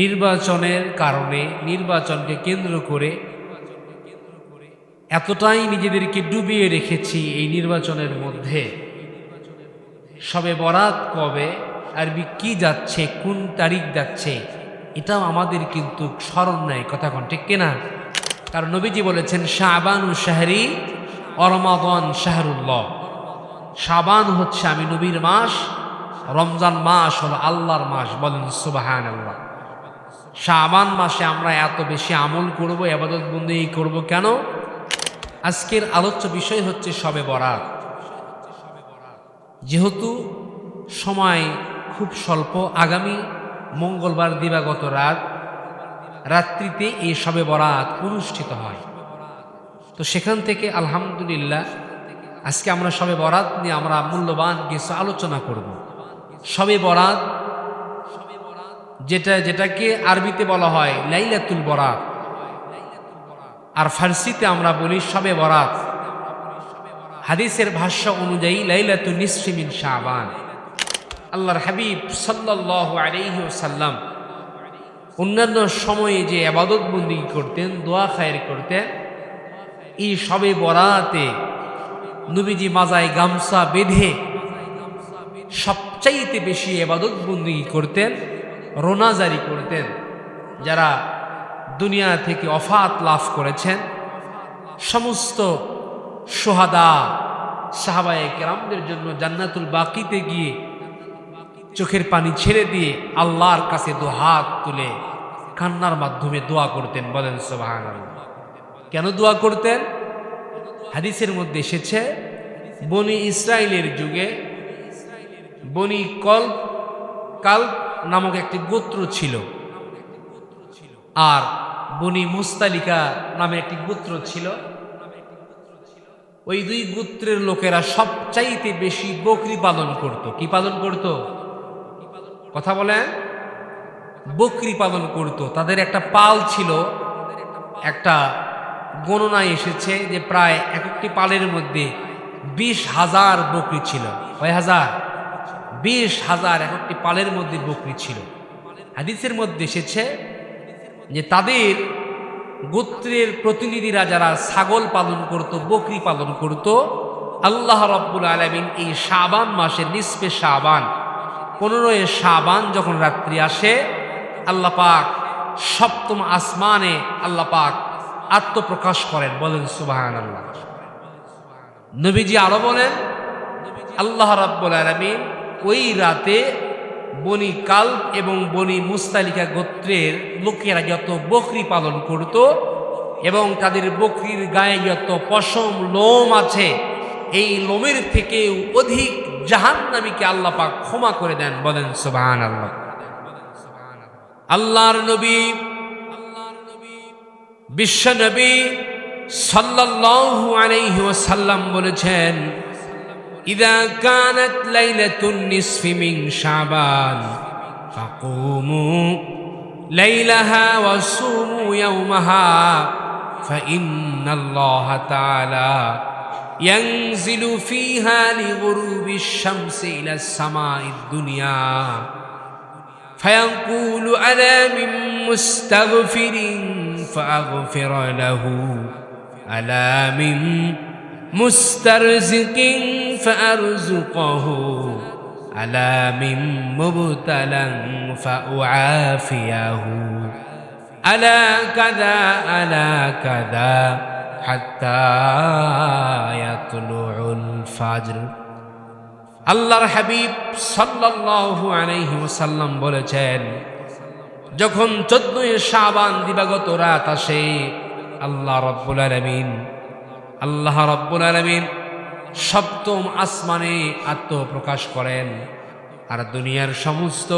নির্বাচনের কারণে নির্বাচনকে কেন্দ্র করে এতটাই নিজেদেরকে ডুবিয়ে রেখেছি এই নির্বাচনের মধ্যে। সবে বরাত কবে, আরবি কি যাচ্ছে, কোন তারিখ যাচ্ছে, এটাও আমাদের কিন্তু স্মরণ নেয় কথা কোন ঠিক কিনা? কারণ নবীজি বলেছেন শাহবান শাহরি অরমাদন শাহরুল্লাহ। শাবান হচ্ছে আমি নবীর মাস, রমজান মাস হলো আল্লাহর মাস, বলেন সুবাহান আল্লাহ শাবান মাসে আমরা এত বেশি আমল করব আবাদত বন্দি করব কেন? আজকের আলোচ্য বিষয় হচ্ছে সবে বরাত। যেহেতু সময় খুব স্বল্প, আগামী মঙ্গলবার দিবাগত রাত, রাত্রিতে এই সবে বরাত অনুষ্ঠিত হয়। তো সেখান থেকে আলহামদুলিল্লাহ আজকে আমরা সবে বরাত নিয়ে আমরা মূল্যবান কিছু আলোচনা করব। সবে বরাত যেটা, যেটাকে আরবিতে বলা হয় লাইলাতুল বরাত। আর ফার্সিতে আমরা বলি সবে বরাত। হাদিসের ভাষ্য অনুযায়ী লাইলাতুল নিসফিমিন শাবান। আল্লাহর হাবিব সাল্লাহ আলাইহি সাল্লাম অন্যান্য সময়ে যে আবাদত বন্দি করতেন, দোয়া খায়ের করতেন, এই সবে বরাতে নবীজি মাজায় গামছা বেঁধে সবচাইতে বেশি এবাদত বন্দি করতেন রোনাজারি করতেন, যারা দুনিয়া থেকে অফাত লাভ করেছেন। সমস্ত সোহাদা সাহাবায়ে কেরামদের জন্য জান্নাতুল বাকিতে গিয়ে চোখের পানি ছেড়ে দিয়ে আল্লাহর কাছে দু হাত তুলে কান্নার মাধ্যমে দোয়া করতেন, বলেন সোবাহান কেন দোয়া করতেন? হাদিসের মধ্যে এসেছে, বনি ইসরায়েলের যুগে বনি কল কাল নামক একটি গোত্র ছিল। আর বনি মুস্তালিকা নামে একটি গোত্র ছিল। ওই দুই গোত্রের লোকেরা সবচাইতে বেশি বকরি পালন করত। কি পালন করত? কথা বলেন। বকরি পালন করত। তাদের একটা পাল ছিল। একটা গণনায় এসেছে যে প্রায় এক একটি পালের মধ্যে বিশ হাজার বকরি ছিল। কয় হাজার? বিশ হাজার একটি পালের মধ্যে বকরি ছিল। হাদিসের মধ্যে এসেছে যে তাদের গোত্রের প্রতিনিধিরা যারা ছাগল পালন করত, বকরি পালন করত, আল্লাহ রব্বুল আলমিন এই শাবান মাসের নিষ্পে শাবান, পনেরোই শাবান যখন রাত্রি আসে, আল্লাহ পাক সপ্তম আসমানে আল্লাহ পাক আত্মপ্রকাশ করেন, বলেন সুবাহান আল্লাহ নবীজি আরও বলেন, আল্লাহ রাব্বুল আলমিন ওই রাতে বনি কাল এবং বনি মুস্তালিকা গোত্রের লোকেরা যত বকরি পালন করত এবং তাদের বকরির গায়ে যত পশম লোম আছে, এই লোমের থেকে অধিক জাহান্নামীকে আল্লাহ পাক ক্ষমা করে দেন বলেন সুবাহান আল্লাহ আল্লাহর নবী, বিশ্ব নবী সাল্লাল্লাহু আলাইহি ওয়াসাল্লাম বলেছেন إذا كانت ليلة النصف من شعبان فقوموا ليلها وصوموا يومها فإن الله تعالى ينزل فيها لغروب الشمس إلى السماء الدنيا. فيقول أنا من مستغفر فأغفر له؟ ألا من মুস্তারজিকিং ফারজুকহু আলামিম মুবতালাং ফাউআফিয়াহু আলা কাদা আলা কাদা হাত্তা ইয়াতলুউল ফাজর। আল্লাহর হাবিব সাল্লাল্লাহু আলাইহি ওয়াসাল্লাম বলেছেন, যখন চোদ্দই সাবান দিবাগত রাত আসে, আল্লাহ রব্বুল আলমিন আল্লাহ রব্বুল আলামিন সপ্তম আসমানে আত্মপ্রকাশ করেন। আর দুনিয়ার সমস্ত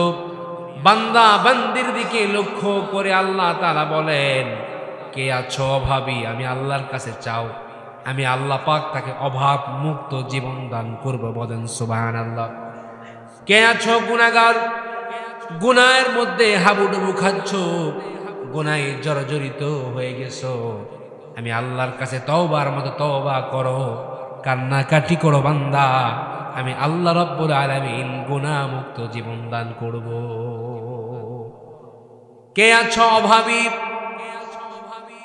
বান্দা বান্দির দিকে লক্ষ্য করে আল্লাহ তাআলা বলেন, কে আছো অভাবী? আমি আল্লাহর কাছে চাও। আমি আল্লাহ পাক তাকে অভাব মুক্ত জীবন দান করব। বলেন সুবাহান আল্লাহ কে আছো গুণাগার গুনায়ের মধ্যে হাবুডুবু খাচ্ছ গুনায় জর্জরিত হয়ে গেছো। আমি আল্লাহর কাছে তওবার মতো তওবা করো, কান্নাকাটি করো বান্দা। আমি আল্লাহ রব্বুল আলামিন গুনাহ মুক্ত জীবন দান করব। কে আছো অভাবী?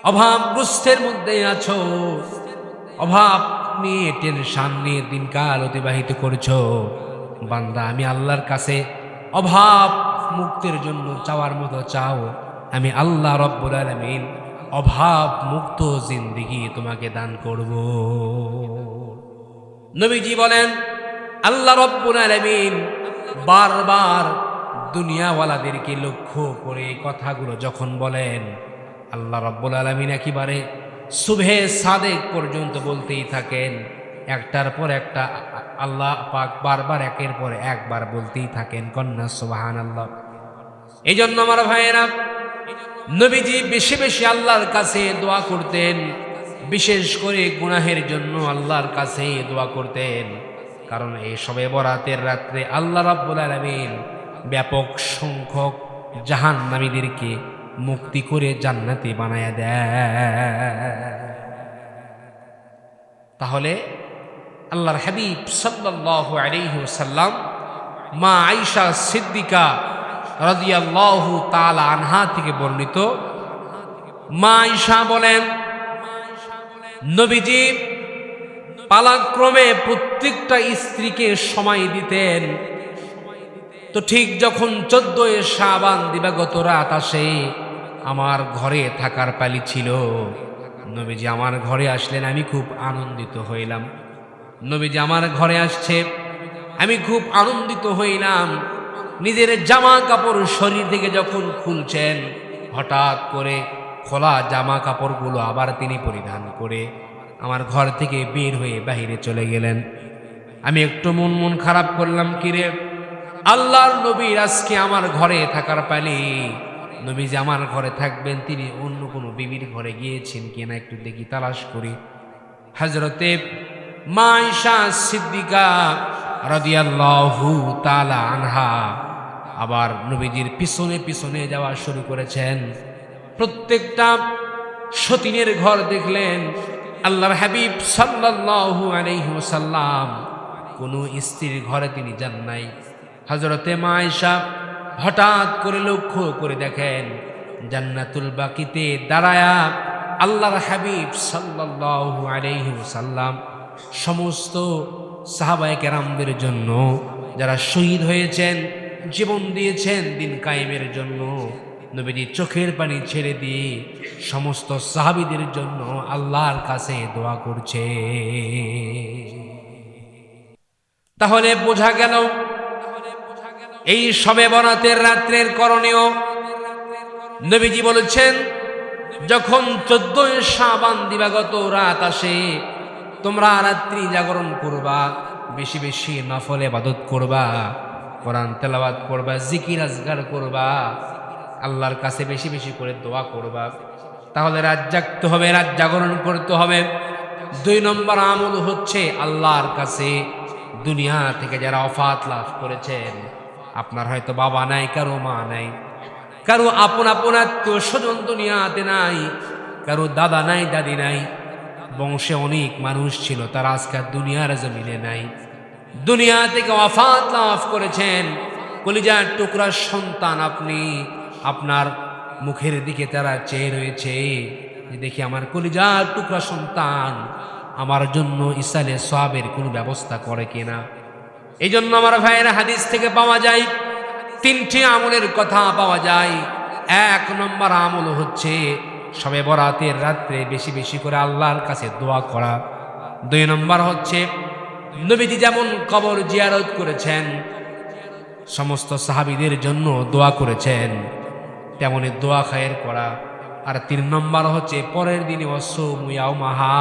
অভাবগ্রস্তের মধ্যে আছো? অভাব নিয়ে টেনশন নিয়ে দিনকাল অতিবাহিত করছ। বান্দা, আমি আল্লাহর কাছে অভাব মুক্তির জন্য চাওয়ার মতো চাও। আমি আল্লাহ রব্বুল আলমিন অভাব মুক্ত জিন্দিগি তোমাকে দান করব। নবীজি বলেন, আল্লাহ রব্বুল আলমিন বারবার দুনিয়াওয়ালাদেরকে লক্ষ্য করে কথাগুলো যখন বলেন, আল্লাহ রব্বুল আলমিন একেবারে শুভে সাদেক পর্যন্ত বলতেই থাকেন। একটার পর একটা আল্লাহ পাক বারবার একের পর একবার বলতেই থাকেন, কন্যা সুবাহান আল্লাহ এই জন্য আমার ভাইয়েরা নবীজি বেশি বেশি আল্লাহর কাছে দোয়া করতেন। বিশেষ করে গুনাহের জন্য আল্লাহর কাছে দোয়া করতেন। কারণ এই সবে বরাতের রাত্রে আল্লাহ রাব্বুল আলামিন ব্যাপক সংখ্যক জাহান্নামীদেরকে মুক্তি করে জান্নাতে বানায়া দেয় তাহলে আল্লাহর হাবিব সাল্লাল্লাহু আলাইহি ওয়াসাল্লাম মা আয়েশা সিদ্দিকা রাদিয়াল্লাহু তাআলা আনহা থেকে বর্ণিত। মা আয়েশা বলেন, নবীজি পালাক্রমে প্রত্যেকটা স্ত্রীকে সময় দিতেন। তো ঠিক যখন চোদ্দই শাবান দিবাগত রাত আসে, আমার ঘরে থাকার পালি ছিল। নবীজি আমার ঘরে আসলেন, আমি খুব আনন্দিত হইলাম। নবীজি আমার ঘরে আসছে, আমি খুব আনন্দিত হইলাম। নিজের জামা কাপড় শরীর থেকে যখন খুলছেন, হঠাৎ করে খোলা জামা কাপড়গুলো আবার তিনি পরিধান করে আমার ঘর থেকে বের হয়ে বাহিরে চলে গেলেন। আমি একটু মন মন খারাপ করলাম কিরে আল্লাহর নবীর আজকে আমার ঘরে থাকার পালি। নবী যে আমার ঘরে থাকবেন, তিনি অন্য কোনো বিবির ঘরে গিয়েছেন কিনা একটু দেখি, তালাশ করি। হজরতে মাইশা সিদ্দিকা রাদিয়াল্লাহু তাআলা আনহা আবার নবীজির পিছনে পিছনে যাওয়া শুরু করেছেন। প্রত্যেকটা সতীনের ঘর দেখলেন, আল্লাহর হাবিব সাল্লাল্লাহু আলাইহি ওয়াসাল্লাম। কোনো স্ত্রীর ঘরে তিনি যান নাই। হজরতে মায়েশা হঠাৎ করে লক্ষ্য করে দেখেন, জান্নাতুল বাকিতে দাঁড়ায়া আল্লাহর হাবিব সাল্লাল্লাহু আলাইহি ওয়াসাল্লাম। সমস্ত সাহাবায়ে কেরামদের জন্য যারা শহীদ হয়েছেন জীবন দিয়েছেন দিন কায়েমের জন্য। নবীজি চোখের পানি ছেড়ে দিয়ে সমস্ত সাহাবিদের জন্য আল্লাহর কাছে দোয়া করছে তাহলে বোঝা গেল, এই সবে বরাতের রাত্রের করণীয়। নবীজি বলেছেন, যখন চোদ্দই সাবান দিবাগত রাত আসে, তোমরা রাত্রি জাগরণ করবা, বেশি বেশি নফলে বাদত করবা। কোরআন তেলাবাদ করবা, জিকির আজগার করবা, আল্লাহর কাছে বেশি বেশি করে দোয়া করবা। তাহলে রাত জাগতে হবে, রাত জাগরণ করতে হবে। দুই নম্বর আমল হচ্ছে আল্লাহর কাছে দুনিয়া থেকে যারা অফাত লাভ করেছেন, আপনার হয়তো বাবা নাই, কারও মা নাই, কারও আপন আপন আত্মীয় স্বজন দুনিয়াতে নাই, কারও দাদা নাই, দাদি নাই, বংশে অনেক মানুষ ছিল, তারা আজকাল দুনিয়ার জমিনে নাই। দুনিয়া থেকে অফাত লাভ করেছেন। কলিজার টুকরার সন্তান আপনি, আপনার মুখের দিকে তারা চেয়ে রয়েছে। দেখি আমার কলিজার টুকরা সন্তান আমার জন্য ইসালে সবের কোনো ব্যবস্থা করে কিনা। এই জন্য আমার ভাইয়ের হাদিস থেকে পাওয়া যায়, তিনটি আমলের কথা পাওয়া যায়। এক নম্বর আমল হচ্ছে সবে বরাতের রাত্রে বেশি বেশি করে আল্লাহর কাছে দোয়া করা। দুই নম্বর হচ্ছে নবীজি যেমন কবর জিয়ারত করেছেন, সমস্ত সাহাবিদের জন্য দোয়া করেছেন, তেমনি দোয়া খায়ের করা। আর তিন নম্বর হচ্ছে, পরের দিনে অসুমিয়াও মাহা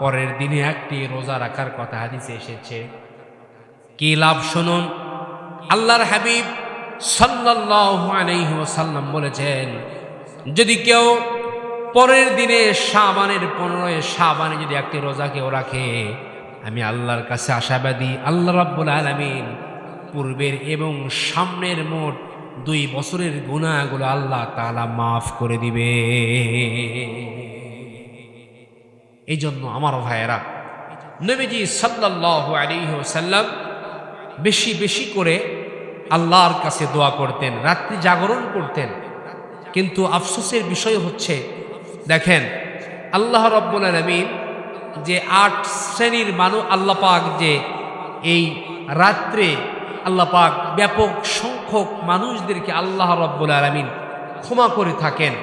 পরের দিনে একটি রোজা রাখার কথা হাদিসে এসেছে। কি লাভ শুনুন? আল্লাহর হাবিব ওয়াসাল্লাম বলেছেন, যদি কেউ পরের দিনে সাবানের পনেরোয় সাবানে যদি একটি রোজা কেউ রাখে আমি আল্লাহর কাছে আশাবাদী, আল্লাহ রাব্বুল আলামিন পূর্বের এবং সামনের মোট দুই বছরের গুণাগুলো আল্লাহ তালা মাফ করে দিবে। এই জন্য আমার ভাইয়েরা, নবীজি সাল্লাল্লাহু আলাইহি ওয়াসাল্লাম বেশি বেশি করে আল্লাহর কাছে দোয়া করতেন, রাত্রি জাগরণ করতেন। কিন্তু আফসোসের বিষয় হচ্ছে, দেখেন, আল্লাহ রব্বুল আলমিন যে আট শ্রেণির মানুষ আল্লাহ পাক যে এই রাত্রে আল্লাহ পাক ব্যাপক সংখ্যক মানুষদেরকে আল্লাহ রব্বুল আলমিন ক্ষমা করে থাকেন।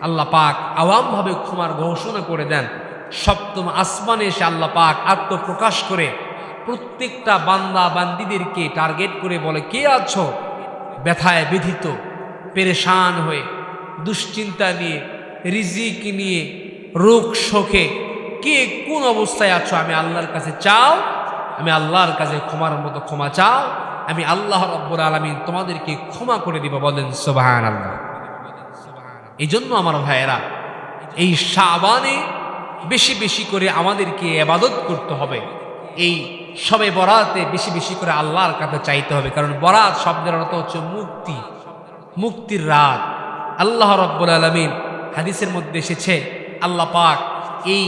আল্লাহ পাক আওয়ামভাবে ক্ষমার ঘোষণা করে দেন। সপ্তম আসমানে এসে আল্লাহ পাক আত্মপ্রকাশ করে প্রত্যেকটা বান্দা বান্দিদেরকে টার্গেট করে বলে, কে আছো? ব্যথায় বিধিত পেরেশান হয়ে, দুশ্চিন্তা নিয়ে, রিজিক নিয়ে, রোগ শোকে কে কোন অবস্থায় আছো? আমি আল্লাহর কাছে চাও? আমি আল্লাহর কাছে ক্ষমার মতো ক্ষমা চাও? আমি আল্লাহ রব্বুর আলমিন তোমাদেরকে ক্ষমা করে দিব, বলেন সোবাহান আল্লাহ এই জন্য আমার ভাইয়েরা, এই সাবানে বেশি বেশি করে আমাদেরকে এবাদত করতে হবে। এই সবে বরাতে বেশি বেশি করে আল্লাহর কাছে চাইতে হবে। কারণ বরাত শব্দের অর্থ হচ্ছে মুক্তি, মুক্তির রাত। আল্লাহ রব্বুল আলমিন হাদিসের মধ্যে এসেছে, আল্লাহ পাক এই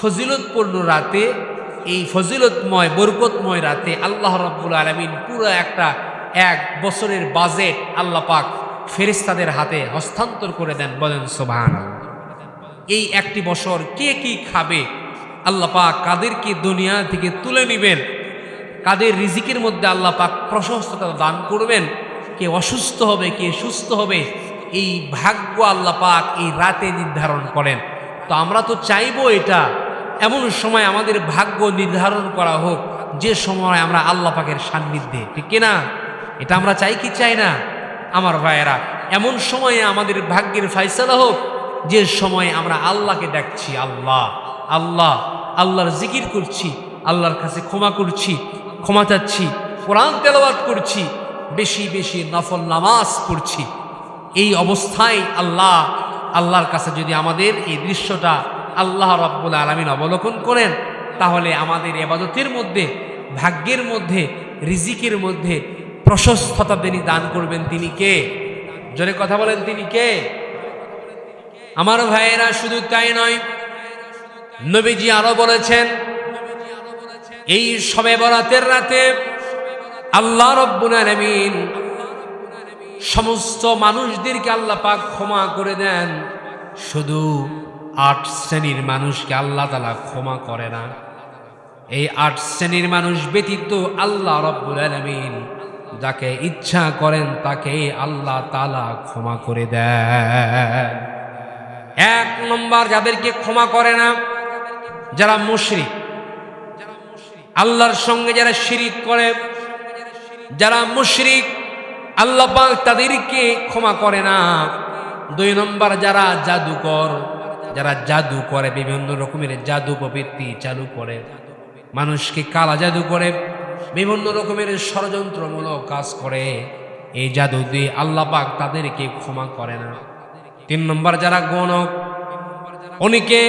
ফজিলতপূর্ণ রাতে, এই ফজিলতময়, বরকতময় রাতে আল্লাহ রব্বুল আলমিন পুরো একটা এক বছরের বাজেট আল্লাহ পাক ফেরিস্তাদের হাতে হস্তান্তর করে দেন, বলেন সোভান এই একটি বছর কে কি খাবে? আল্লাহ পাক কাদেরকে দুনিয়া থেকে তুলে নেবেন? কাদের রিজিকের মধ্যে আল্লাহ পাক প্রশস্ততা দান করবেন? কে অসুস্থ হবে, কে সুস্থ হবে? এই ভাগ্য আল্লাহ পাক এই রাতে নির্ধারণ করেন। তো আমরা তো চাইব এটা এমন সময় আমাদের ভাগ্য নির্ধারণ করা হোক, যে সময় আমরা আল্লাহ পাকের সান্নিধ্যে, ঠিক কিনা এটা আমরা চাই কি চাই না? আমার ভাইয়েরা, এমন সময়ে আমাদের ভাগ্যের ফাইসলা হোক, যে সময় আমরা আল্লাহকে ডাকছি, আল্লাহ আল্লাহ, আল্লাহর জিকির করছি, আল্লাহর কাছে ক্ষমা করছি, ক্ষমা চাচ্ছি, কোরআন তেলাওয়াত করছি, বেশি বেশি নফল নামাজ পড়ছি। এই অবস্থায় আল্লাহ, আল্লাহর কাছে যদি আমাদের এই দৃশ্যটা আল্লাহ রব্বুল আলমিন অবলোকন করেন, তাহলে আমাদের এবাদতের মধ্যে, ভাগ্যের মধ্যে, রিজিকের মধ্যে প্রশস্ততা তিনি দান করবেন তিনি কে? জোরে কথা বলেন তিনি কে? আমার ভাইয়েরা শুধু তাই নয়, নবীজি আরও বলেছেন, এই সবে বরাতের রাতে আল্লাহ রব্বুল আলামিন সমস্ত মানুষদেরকে আল্লাহ পাক ক্ষমা করে দেন, শুধু আট শ্রেণির মানুষকে আল্লাহ তালা ক্ষমা করে না। এই আট শ্রেণির মানুষ ব্যতীত আল্লাহ রব্বুল আলামিন যাকে ইচ্ছা করেন তাকে আল্লাহ তালা ক্ষমা করে দেন। এক নম্বর যাদেরকে ক্ষমা করে না, যারা মুশরিক। আল্লাহর সঙ্গে যারা শিরিক করে, যারা মুশরিক, আল্লাহ তাদেরকে ক্ষমা করে না। দুই নম্বর যারা জাদুকর যারা জাদু করে, বিভিন্ন রকমের জাদু প্রবৃত্তি চালু করে। মানুষকে কালা জাদু করে, বিভিন্ন রকমের ষড়যন্ত্রমূলক কাজ করে। এই জাদু দিয়ে আল্লাহ পাক তাদেরকে ক্ষমা করে না। তিন নম্বর যারা গণক, অনেকে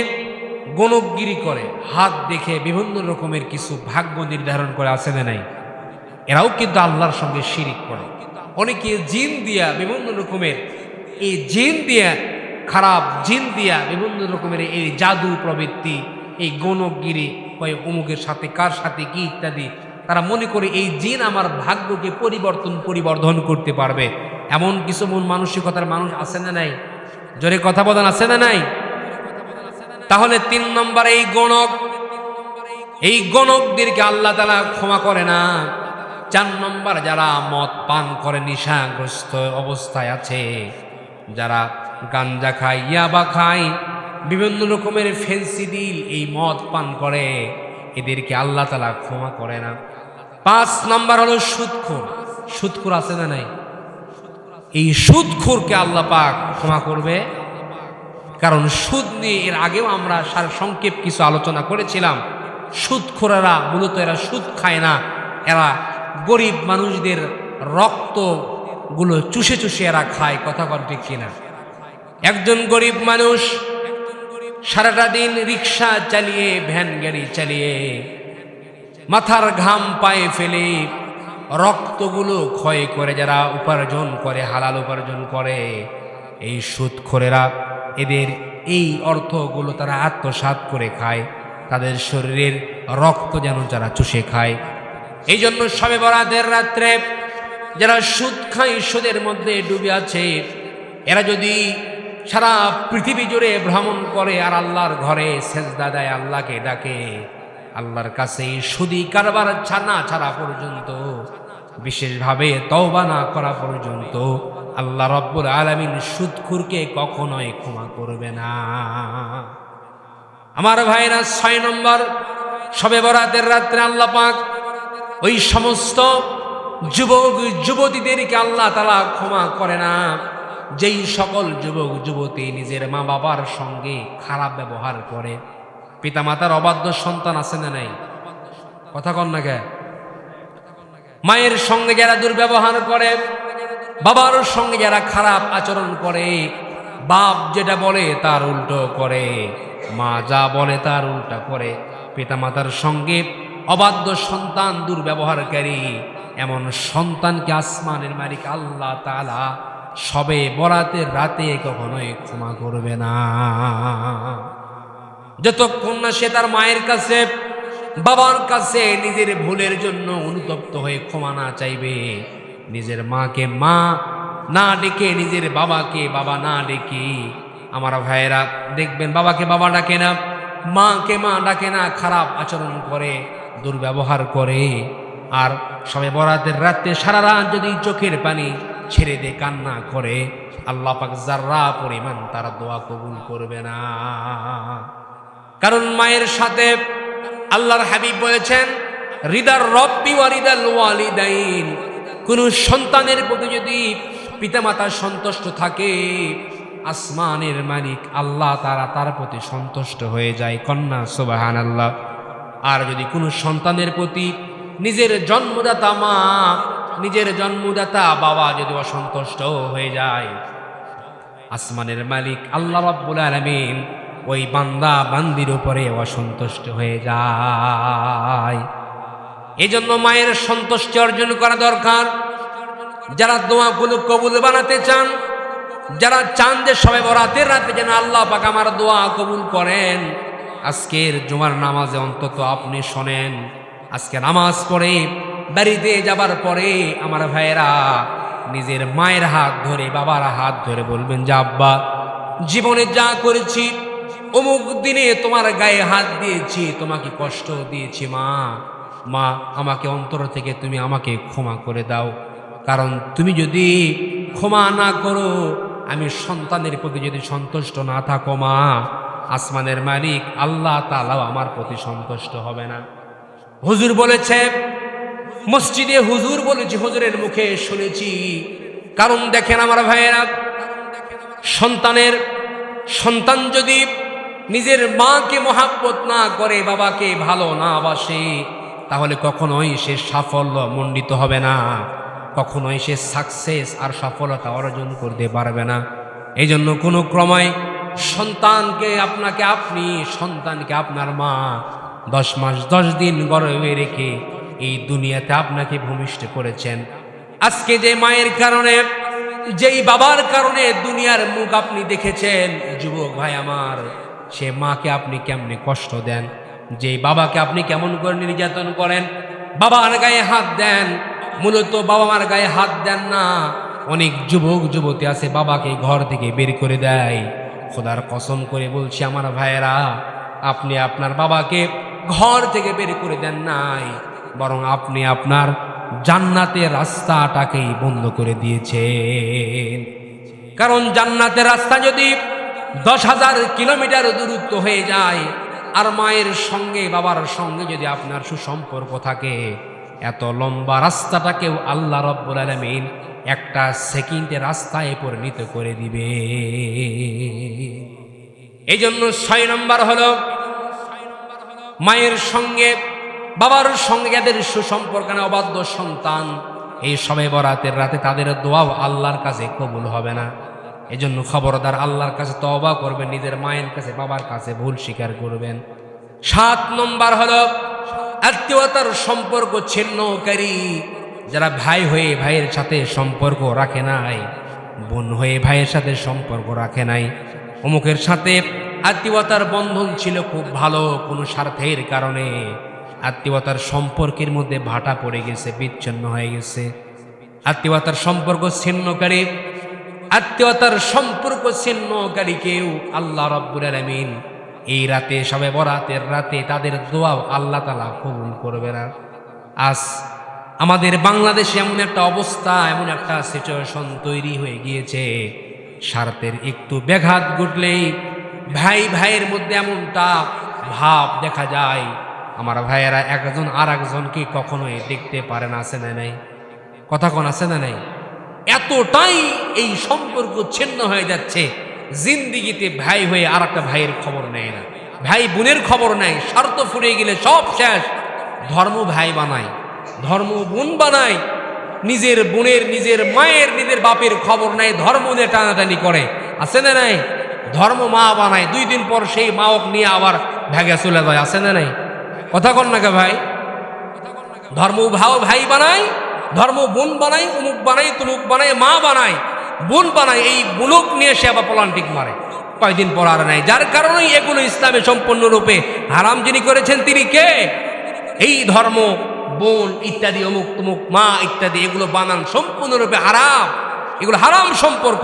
গণকগিরি করে, হাত দেখে বিভিন্ন রকমের কিছু ভাগ্য নির্ধারণ করে আছে না নাই? এরাও কিন্তু আল্লাহর সঙ্গে শিরিক করে। অনেকে জিন দিয়া, বিভিন্ন রকমের এই জিন দিয়া খারাপ জিন দিয়া বিভিন্ন রকমের এই জাদু প্রবৃত্তি, এই গণকগিরি হয় অমুকের সাথে, কার সাথে, কি ইত্যাদি, তারা মনে করে এই জিন আমার ভাগ্যকে পরিবর্তন, পরিবর্ধন করতে পারবে। এমন কিছু মন মানসিকতার মানুষ আছে না নাই? জোরে কথা বলেন, আছে না নাই? তাহলে তিন নম্বর এই গণক, এই গণকদেরকে আল্লাহ তালা ক্ষমা করে না। চার নম্বর যারা মদ পান করে, নিশাগ্রস্ত অবস্থায় আছে, যারা গাঞ্জা খায়, ইয়াবা খায়। বিভিন্ন রকমের ফেন্সি দিল এই মদ পান করে। এদেরকে আল্লাহ তালা ক্ষমা করে না। পাঁচ নাম্বার হলো সুদখোর। সুদখোর আছে না নাই? এই সুদখোরকে আল্লাহ পাক ক্ষমা করবে। কারণ সুদ নিয়ে এর আগেও আমরা সার সংক্ষেপ কিছু আলোচনা করেছিলাম। সুদখোরেরা, মূলত এরা সুদ খায় না। এরা গরিব মানুষদের রক্তগুলো চুষে চুষে এরা খায়, কথা কন কিনা? একজন গরিব মানুষ সারাটা দিন রিক্সা চালিয়ে, ভ্যান গাড়ি চালিয়ে, মাথার ঘাম পায়ে ফেলে রক্তগুলো ক্ষয় করে যারা উপার্জন করে, হালাল উপার্জন করে, এই সুদখোরেরা এদের এই অর্থগুলো তারা আত্মসাৎ করে খায়। তাদের শরীরের রক্ত যেন যারা চুষে খায়। এই জন্য সবে বরাতের রাত্রে যারা সুদ খায়, সুদের মধ্যে ডুবে আছে, এরা যদি সারা পৃথিবী জুড়ে ভ্রমণ করে আর আল্লাহর ঘরে সেজদা দেয়, আল্লাহকে ডাকে। আল্লাহর কাছে সুদি কারবার ছানা ছাড়া পর্যন্ত, বিশেষভাবে তওবা না করা পর্যন্ত আল্লাহ রব্বুল আলমিন সুদখুরকে কখনোই ক্ষমা করবে না। আমার ভাইরা, ছয় নম্বর, সবে বরাতের রাত্রে আল্লাহ পাক ওই সমস্ত যুবক, যুবতীদেরকে আল্লাহ তালা ক্ষমা করে না। যেই সকল যুবক, যুবতী নিজের মা বাবার সঙ্গে খারাপ ব্যবহার করে, পিতামাতার অবাধ্য সন্তান আছে না নাই? কথা কন না মায়ের সঙ্গে যারা দুর্ব্যবহার করে, বাবার সঙ্গে যারা খারাপ আচরণ করে, বাপ যেটা বলে তার উল্টো করে, মা যা বলে তার উল্টা করে, পিতামাতার সঙ্গে অবাধ্য সন্তান দুর্ব্যবহারকারী এমন সন্তানকে আসমানের মালিক আল্লাহ তালা সবে বরাতের রাতে কখনোই ক্ষমা করবে না। যতক্ষণ না সে তার মায়ের কাছে, বাবার কাছে নিজের ভুলের জন্য অনুতপ্ত হয়ে ক্ষমা না চাইবে, নিজের মাকে মা না ডেকে, নিজের বাবাকে বাবা না ডেকে, আমার ভাইয়েরা দেখবেন বাবাকে বাবা ডাকে না, মাকে মা ডাকে না, খারাপ আচরণ করে, দুর্ব্যবহার করে। আর সবে বরাতের রাতে সারা রাত যদি চোখের পানি ছেড়ে দিয়ে কান্না করে। আল্লাহ পাক যার্রা পরিমাণ তারা দোয়া কবুল করবে না। কারণ মায়ের সাথে আল্লাহর হাবিব বলেছেন হৃদার রব্বি ওয়ারিদাল ওয়ালিদাইন। কোন সন্তানের প্রতি যদি পিতামাতা সন্তুষ্ট থাকে, আসমানের মালিক আল্লাহ তারা তার প্রতি সন্তুষ্ট হয়ে যায়। কন্যা সোবাহান আল্লাহ আর যদি কোনো সন্তানের প্রতি নিজের জন্মদাতা মা নিজের জন্মদাতা বাবা যদি অসন্তুষ্ট হয়ে যায়, আসমানের মালিক আল্লাহ রাব্বুল আলামিন ওই বান্দা বান্দির উপরে অসন্তুষ্ট হয়ে যায়। এজন্য মায়ের সন্তুষ্টি অর্জন করা দরকার। যারা দোয়াগুলো কবুল বানাতে চান, যারা চান যে সবাই বরাতের রাতে যেন আল্লাহ পাক আমার দোয়া কবুল করেন, আজকের জুমার নামাজে অন্তত আপনি শোনেন, আজকে নামাজ পড়ে বাড়িতে যাবার পরে আমার ভাইয়েরা নিজের মায়ের হাত ধরে, বাবার হাত ধরে বলবেন, যে আব্বা, জীবনে যা করেছি, অমুক দিনে তোমার গায়ে হাত দিয়েছি, তোমাকে কষ্ট দিয়েছি, মা। মা, আমাকে অন্তর থেকে তুমি আমাকে ক্ষমা করে দাও। কারণ তুমি যদি ক্ষমা না করো, আমি সন্তানের প্রতি যদি সন্তুষ্ট না থাকো, মা, আসমানের মালিক আল্লাহ তালাও আমার প্রতি সন্তুষ্ট হবে না। হুজুর বলেছে মসজিদে হুজুর বলেছি, হুজুরের মুখে শুনেছি। কারণ দেখেন আমার ভাইয়েরা, সন্তানের সন্তান যদি নিজের মাকে মহাব্বত না করে, বাবাকে ভালো না বাসে, তাহলে কখনোই সে সাফল্য মণ্ডিত হবে না। কখনোই সে সাকসেস আর সফলতা অর্জন করতে পারবে না। এই জন্য কোনো ক্রমে সন্তানকে আপনাকে আপনি, সন্তানকে আপনার মা দশ মাস, দশ দিন গর্ভে রেখে এই দুনিয়াতে আপনাকে ভূমিষ্ঠ করেছেন। আজকে যে মায়ের কারণে, যেই বাবার কারণে দুনিয়ার মুখ আপনি দেখেছেন, যুবক ভাই আমার, সে মাকে আপনি কেমনে কষ্ট দেন? যেই বাবাকে আপনি কেমন করে নির্যাতন করেন? বাবার গায়ে হাত দেন, মূলত বাবা মার গায়ে হাত দেন না, অনেক যুবক, যুবতী আছে বাবাকে ঘর থেকে বের করে দেয়। খোদার কসম করে বলছি আমার ভাইয়েরা, আপনি আপনার বাবাকে ঘর থেকে বের করে দেন নাই। বরং আপনি আপনার জান্নাতের রাস্তাটাকেই বন্ধ করে দিয়েছেন। কারণ জান্নাতের রাস্তা যদি দশ হাজার কিলোমিটার দূরত্ব হয়ে যায়, আর মায়ের সঙ্গে, বাবার সঙ্গে যদি আপনার সুসম্পর্ক থাকে, এত লম্বা রাস্তাটাকেও আল্লাহ রব্বুল আলমিন একটা সেকেন্ডে রাস্তায় পরিণত করে দিবে এই জন্য ছয় নম্বর হলো, মায়ের সঙ্গে বাবার সঙ্গে সুসম্পর্ক না অবাধ্য সন্তান, এই সবে বরাতের রাতে তাদের দোয়াও আল্লাহর কাছে কবুল হবে না। এজন্য খবরদার আল্লাহর কাছে তওবা করবেন, নিজের মায়ের কাছে, বাবার কাছে ভুল স্বীকার করবেন। সাত নম্বর হলো, আত্মীয়তার সম্পর্ক ছিন্নকারী, যারা ভাই হয়ে ভাইয়ের সাথে সম্পর্ক রাখে নাই, বোন হয়ে ভাইয়ের সাথে সম্পর্ক রাখে নাই। অমুকের সাথে আত্মীয়তার বন্ধন ছিল খুব ভালো কোনো স্বার্থের কারণে। আত্মীয়তার সম্পর্কের মধ্যে ভাটা পড়ে গেছে, বিচ্ছিন্ন হয়ে গেছে। আত্মীয়তার সম্পর্ক ছিন্নকারী আত্মীয়তার সম্পর্ক ছিন্নকারী কেউ আল্লাহ রব্বুল আলমিন এই রাতে, সবে বরাতের রাতে তাদের দোয়াও আল্লাহ তালা কবুল করবে না। আজ আমাদের বাংলাদেশে এমন একটা অবস্থা, এমন একটা সিচুয়েশন তৈরি হয়ে গিয়েছে। স্বার্থের একটু ব্যাঘাত ঘটলেই ভাই ভাইয়ের মধ্যে এমনটা ভাব দেখা যায়। আমার ভাইয়েরা একজন আর একজনকে কখনোই দেখতে পারে না, আছে না নাই? কথা কোন, আছে না নাই? এতটাই এই সম্পর্ক ছিন্ন হয়ে যাচ্ছে, জিন্দিগিতে ভাই হয়ে আর একটা ভাইয়ের খবর নেয় না। ভাই বোনের খবর নেয়, স্বার্থ ফুরিয়ে গেলে সব শেষ। ধর্ম ভাই বানায়, ধর্ম বোন বানায়, নিজের বোনের, নিজের মায়ের, নিজের বাপের খবর নেয়, ধর্ম নিয়ে টানাটানি করে। আছে না নাই? ধর্ম মা বানায়, দুই দিন পর সেই মাওক নিয়ে আবার ভেগে চলে যায়, আছে না নাই? কথা কন না ভাই? ধর্ম ভাও ভাই বানায়, ধর্ম বোন বানাই উমুক বানাই তুমুক বানাই মা বানাই বোন বানাই এই বুলুক নিয়ে সে আবার পলান্টিক মারে। কয়েকদিন পর আর নাই। যার কারণেই এগুলো ইসলামে সম্পূর্ণরূপে হারাম যিনি করেছেন তিনি কে? এই ধর্ম, বোন ইত্যাদি, অমুক তুমুক মা ইত্যাদি, এগুলো বানান সম্পূর্ণরূপে হারাম। এগুলো হারাম সম্পর্ক,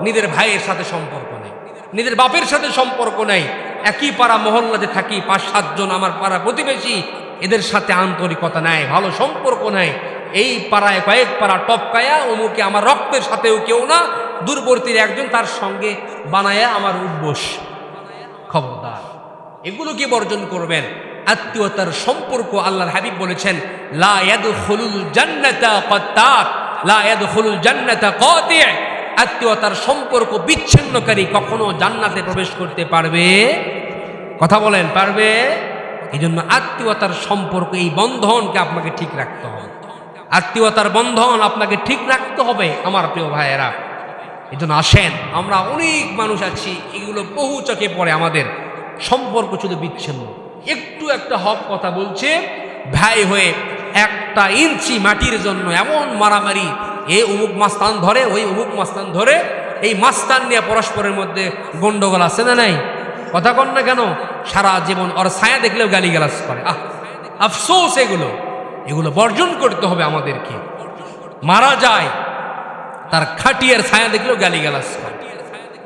নিজের ভাইয়ের সাথে সম্পর্ক নেই। নিজের বাপের সাথে সম্পর্ক নেই। একই পাড়া মহল্লাতে থাকি, পাঁচ সাতজন আমার পাড়া প্রতিবেশী, এদের সাথে আন্তরিকতা নাই, ভালো সম্পর্ক নাই। এই পাড়ায় কয়েক পাড়া টপকায়া অমুকে আমার রক্তের সাথেও কেউ না, দূরবর্তীর একজন তার সঙ্গে বানায়া আমার উদ্বোস খবরদার, এগুলো কি বর্জন করবেন? আত্মীয়তার সম্পর্ক আল্লাহর হাবিব বলেছেন, লা ইয়াদখুলুল জান্নাতা কাত্তাত, লা ইয়াদখুলুল জান্নাতা কাতি' আত্মীয়তার সম্পর্ক বিচ্ছিন্নকারী কখনো জান্নাতে প্রবেশ করতে পারবে? কথা বলেন, পারবে? এই জন্য আত্মীয়তার সম্পর্ক, এই বন্ধনকে আপনাকে ঠিক রাখতে হবে। আত্মীয়তার বন্ধন আপনাকে ঠিক রাখতে হবে, আমার প্রিয় ভাইয়েরা। এই জন্য আসেন, আমরা অনেক মানুষ আছি, এগুলো বহু চোখে পড়ে আমাদের। সম্পর্ক শুধু বিচ্ছিন্ন। একটু একটা হক কথা বলছে, ভাই হয়ে একটা ইঞ্চি মাটির জন্য এমন মারামারি এ অমুক মাস্তান ধরে, ওই অমুক মাস্তান ধরে, এই মাস্তান নিয়ে পরস্পরের মধ্যে গন্ডগোল আছে না নাই? কথা কন না কেন? সারা জীবন ওর ছায়া দেখলেও গালি গালাস করে। আহ, আফসোস এগুলো। এগুলো বর্জন করতে হবে আমাদেরকে। মারা যায়, তার খাটিয়ার ছায়া দেখলেও গালি গালাস করে।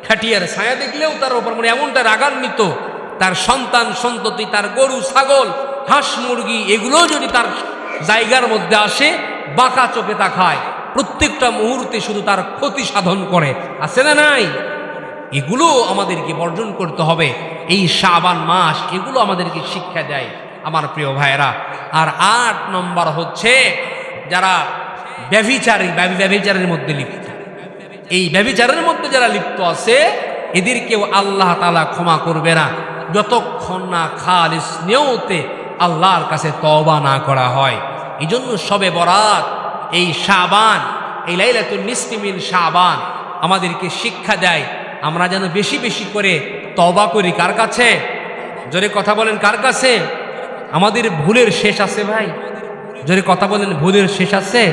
খাটিয়ার ছায়া দেখলেও তার ওপর মানে এমনটা রাগান্বিত, তার সন্তান, সন্ততি, তার গরু, ছাগল, হাঁস, মুরগি এগুলো যদি তার জায়গার মধ্যে আসে, বাঁকা চোখে তাকায় প্রত্যেকটা মুহূর্তে শুধু তার ক্ষতি সাধন করে। আছে না নাই? এগুলো আমাদেরকে বর্জন করতে হবে। এই শাবান মাস এগুলো আমাদেরকে শিক্ষা দেয়, আমার প্রিয় ভাইয়েরা। আর আট নম্বর হচ্ছে যারা ব্যভিচারী, ব্যবি- ব্যভিচারের মধ্যে লিপ্ত। এই ব্যভিচারের মধ্যে যারা লিপ্ত আছে, এদেরকেও আল্লাহ তালা ক্ষমা করবে না। যতক্ষণ না খালিস নিয়তে আল্লাহর কাছে তওবা না করা হয়। এই জন্য সবে বরাত এই শাবান, এই লাইলাতুল নিসমিন শাবান, আমাদেরকে শিক্ষা দেয়, আমরা যেন বেশি বেশি করে তওবা করি। কার কাছে? জোরে কথা বলেন, কার কাছে? আমাদের ভুলের শেষ আছে ভাই। জোরে কথা বলেন, ভুলের শেষ আছে।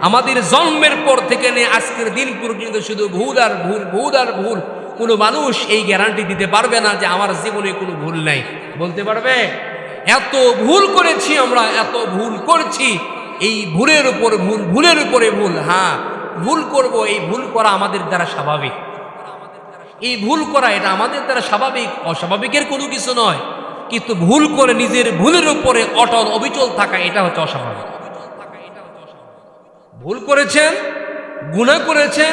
আমাদের জন্মের পর থেকে নিয়ে আজকের দিন পর্যন্ত শুধু ভুল আর ভুল ভুল আর ভুল। কোনো মানুষ এই গ্যারান্টি দিতে পারবে না যে আমার জীবনে কোনো ভুল নাই। বলতে পারবে? এত ভুল করেছি আমরা, এত ভুল করছি। এই ভুলের উপর ভুল, ভুলের উপরে ভুল হ্যাঁ ভুল করব, এই ভুল করা আমাদের দ্বারা স্বাভাবিক। এই ভুল করা এটা আমাদের দ্বারা স্বাভাবিক অস্বাভাবিকের কোনো কিছু নয়। কিন্তু ভুল করে নিজের ভুলের উপরে অটল, অবিচল থাকা এটা হচ্ছে অস্বাভাবিক। ভুল করেছেন, গুনাহ করেছেন,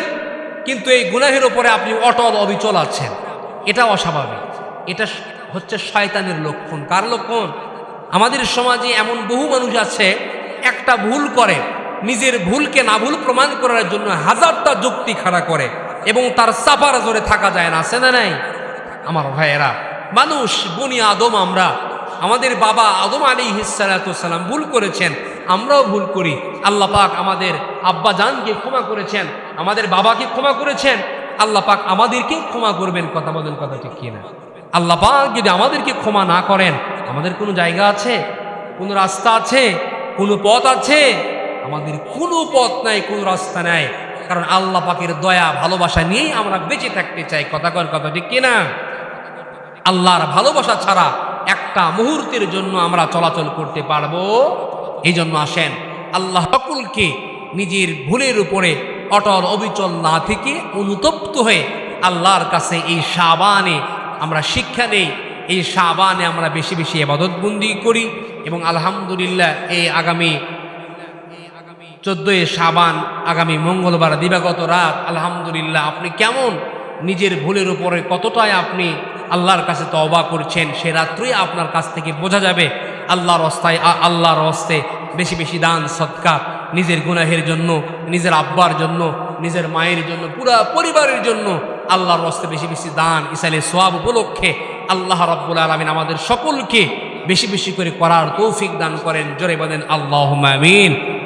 কিন্তু এই গুনাহের উপরে আপনি অটল, অবিচল আছেন। এটা অস্বাভাবিক। এটা হচ্ছে শয়তানের লক্ষণ। কার লক্ষণ? আমাদের সমাজে এমন বহু মানুষ আছে একটা ভুল করে, নিজের ভুলকে না ভুল প্রমাণ করার জন্য হাজারটা যুক্তি খাড়া করে এবং তার চাপার জোরে থাকা যায় না, আছে না নাই? আমার ভাইয়েরা, মানুষ, বনি আদম আমরা, আমাদের বাবা আদম আলী হিসালাম ভুল করেছেন, আমরাও ভুল করি। আল্লাহ পাক আমাদের আব্বা জানকে ক্ষমা করেছেন, আমাদের বাবাকে ক্ষমা করেছেন, আল্লাহ পাক আমাদেরকে ক্ষমা করবেন, কথা বলেন কথা ঠিক কিনা আল্লাহ পাক যদি আমাদেরকে ক্ষমা না করেন, আমাদের কোনো জায়গা আছে? কোনো রাস্তা আছে? কোনো পথ আছে? আমাদের কোনো পথ নাই, কোনো রাস্তা নাই। কারণ আল্লাহ পাকের দয়া, ভালোবাসা নিয়েই আমরা বেঁচে থাকতে চাই। কথা কর, কথা ঠিক কিনা আল্লাহর ভালোবাসা ছাড়া একটা মুহূর্তের জন্য আমরা চলাচল করতে পারব। এই জন্য আসেন, আল্লাহ সকলকে নিজের ভুলের উপরে অটল, অবিচল না থেকে অনুতপ্ত হয়ে আল্লাহর কাছে এই সাবানে আমরা শিক্ষা নেই। এই সাবানে আমরা বেশি বেশি এবাদতবন্দি করি। এবং আলহামদুলিল্লাহ এই আগামী চোদ্দই সাবান আগামী মঙ্গলবার দিবাগত রাত, আলহামদুলিল্লাহ, আপনি কেমন? নিজের ভুলের উপরে কতটাই আপনি আল্লাহর কাছে তওবা করছেন, সে রাত্রেই আপনার কাছ থেকে বোঝা যাবে আল্লাহর অস্তায় আল্লাহর অস্তে বেশি বেশি দান সৎকা নিজের গুনাহের জন্য, নিজের আব্বার জন্য, নিজের মায়ের জন্য, পুরা পরিবারের জন্য আল্লাহর অস্তে বেশি বেশি দান ইসালে সোয়াব উপলক্ষে আল্লাহ রব্বুল আলমিন আমাদের সকলকে বেশি বেশি করে করার তৌফিক দান করেন জোরে বলেন আল্লাহ আমিন